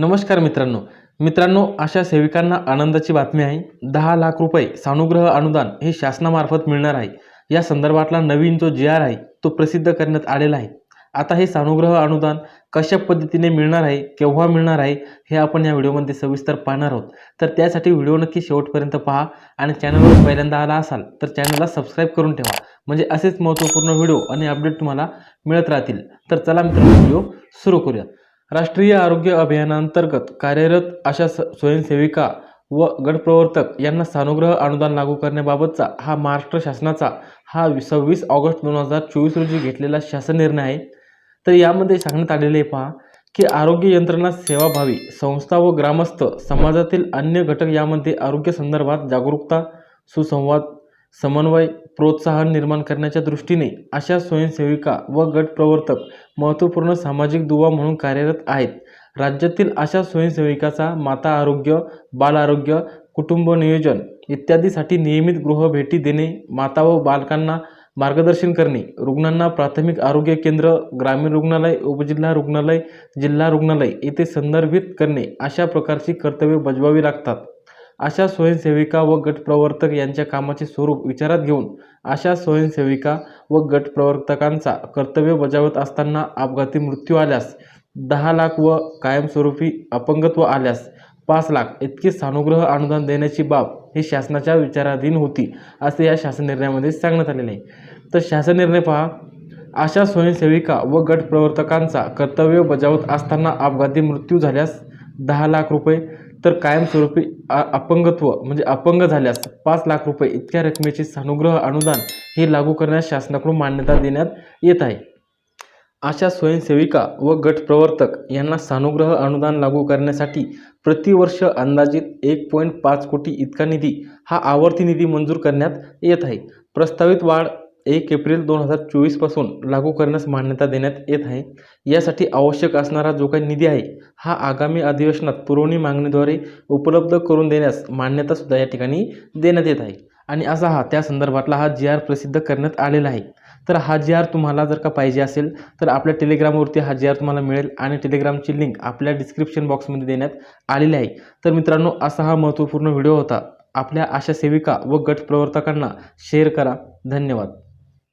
नमस्कार मित्रांनो. मित्रांनो अशा सेविकांना आनंदाची बातमी आहे. दहा लाख रुपये सानुग्रह अनुदान हे शासनामार्फत मिळणार आहे. या संदर्भातला नवीन जो जी आर आहे तो प्रसिद्ध करण्यात आलेला आहे. आता हे सानुग्रह अनुदान कशा पद्धतीने मिळणार आहे केव्हा मिळणार आहे हे आपण या व्हिडिओमध्ये सविस्तर पाहणार आहोत. तर त्यासाठी व्हिडिओ नक्की शेवटपर्यंत पहा आणि चॅनलवर पहिल्यांदा आला असाल तर चॅनलला सबस्क्राईब करून ठेवा. म्हणजे असेच महत्त्वपूर्ण व्हिडिओ आणि अपडेट तुम्हाला मिळत राहतील. तर चला मित्रांनो व्हिडिओ सुरू करूया. राष्ट्रीय आरोग्य अभियानांतर्गत कार्यरत अशा स स्वयंसेविका व गटप्रवर्तक यांना सानुग्रह अनुदान लागू करण्याबाबतचा हा महाराष्ट्र शासनाचा हा सव्वीस ऑगस्ट दोन हजार चोवीस रोजी घेतलेला शासन निर्णय आहे. तर यामध्ये सांगण्यात आलेले पहा की आरोग्य यंत्रणा सेवाभावी संस्था व ग्रामस्थ समाजातील अन्य घटक यामध्ये आरोग्य संदर्भात जागरूकता सुसंवाद समन्वय प्रोत्साहन निर्माण करण्याच्या दृष्टीने अशा स्वयंसेविका व गट प्रवर्तक महत्त्वपूर्ण सामाजिक दुवा म्हणून कार्यरत आहेत. राज्यातील अशा स्वयंसेविकाचा माता आरोग्य बाल आरोग्य कुटुंब नियोजन इत्यादीसाठी नियमित गृहभेटी देणे माता व बालकांना मार्गदर्शन करणे रुग्णांना प्राथमिक आरोग्य केंद्र ग्रामीण रुग्णालय उपजिल्हा रुग्णालय जिल्हा रुग्णालय येथे संदर्भित करणे अशा प्रकारची कर्तव्ये बजवावी लागतात. अशा स्वयंसेविका व गटप्रवर्तक यांच्या कामाचे स्वरूप विचारात घेऊन अशा स्वयंसेविका व गटप्रवर्तकांचा कर्तव्य बजावत असताना अपघाती मृत्यू आल्यास दहा लाख व कायमस्वरूपी अपंगत्व आल्यास पाच लाख इतके सानुग्रह अनुदान देण्याची बाब ही शासनाच्या विचाराधीन होती असे या शासन निर्णयामध्ये सांगण्यात आलेले आहे. तर शासन निर्णय पहा अशा स्वयंसेविका व गटप्रवर्तकांचा कर्तव्य बजावत असताना अपघाती मृत्यू झाल्यास दहा लाख रुपये तर कायमस्वरूपी अपंगत्व म्हणजे अपंग झाल्यास पाच लाख रुपये इतक्या रकमेचे सानुग्रह अनुदान हे लागू करण्यास शासनाकडून मान्यता देण्यात येत आहे. अशा स्वयंसेविका व गट प्रवर्तक यांना सानुग्रह अनुदान लागू करण्यासाठी प्रतिवर्ष अंदाजित एक पॉईंट पाच कोटी इतका निधी हा आवर्ती निधी मंजूर करण्यात येत आहे. प्रस्तावित वाढ एक एप्रिल दोन हजार चोवीसपासून लागू करण्यास मान्यता देण्यात येत आहे. यासाठी आवश्यक असणारा जो काही निधी आहे हा आगामी अधिवेशनात पुरवणी मागणीद्वारे उपलब्ध करून देण्यास मान्यतासुद्धा या ठिकाणी देण्यात येत आहे. आणि असा हा त्या संदर्भातला हा जी आर प्रसिद्ध करण्यात आलेला आहे. तर हा जी आर तुम्हाला जर का पाहिजे असेल तर आपल्या टेलिग्रामवरती हा जी आर तुम्हाला मिळेल आणि टेलिग्रामची लिंक आपल्या डिस्क्रिप्शन बॉक्समध्ये देण्यात आलेली आहे. तर मित्रांनो असा हा महत्त्वपूर्ण व्हिडिओ होता. आपल्या आशा सेविका व गट प्रवर्तकांना शेअर करा. धन्यवाद.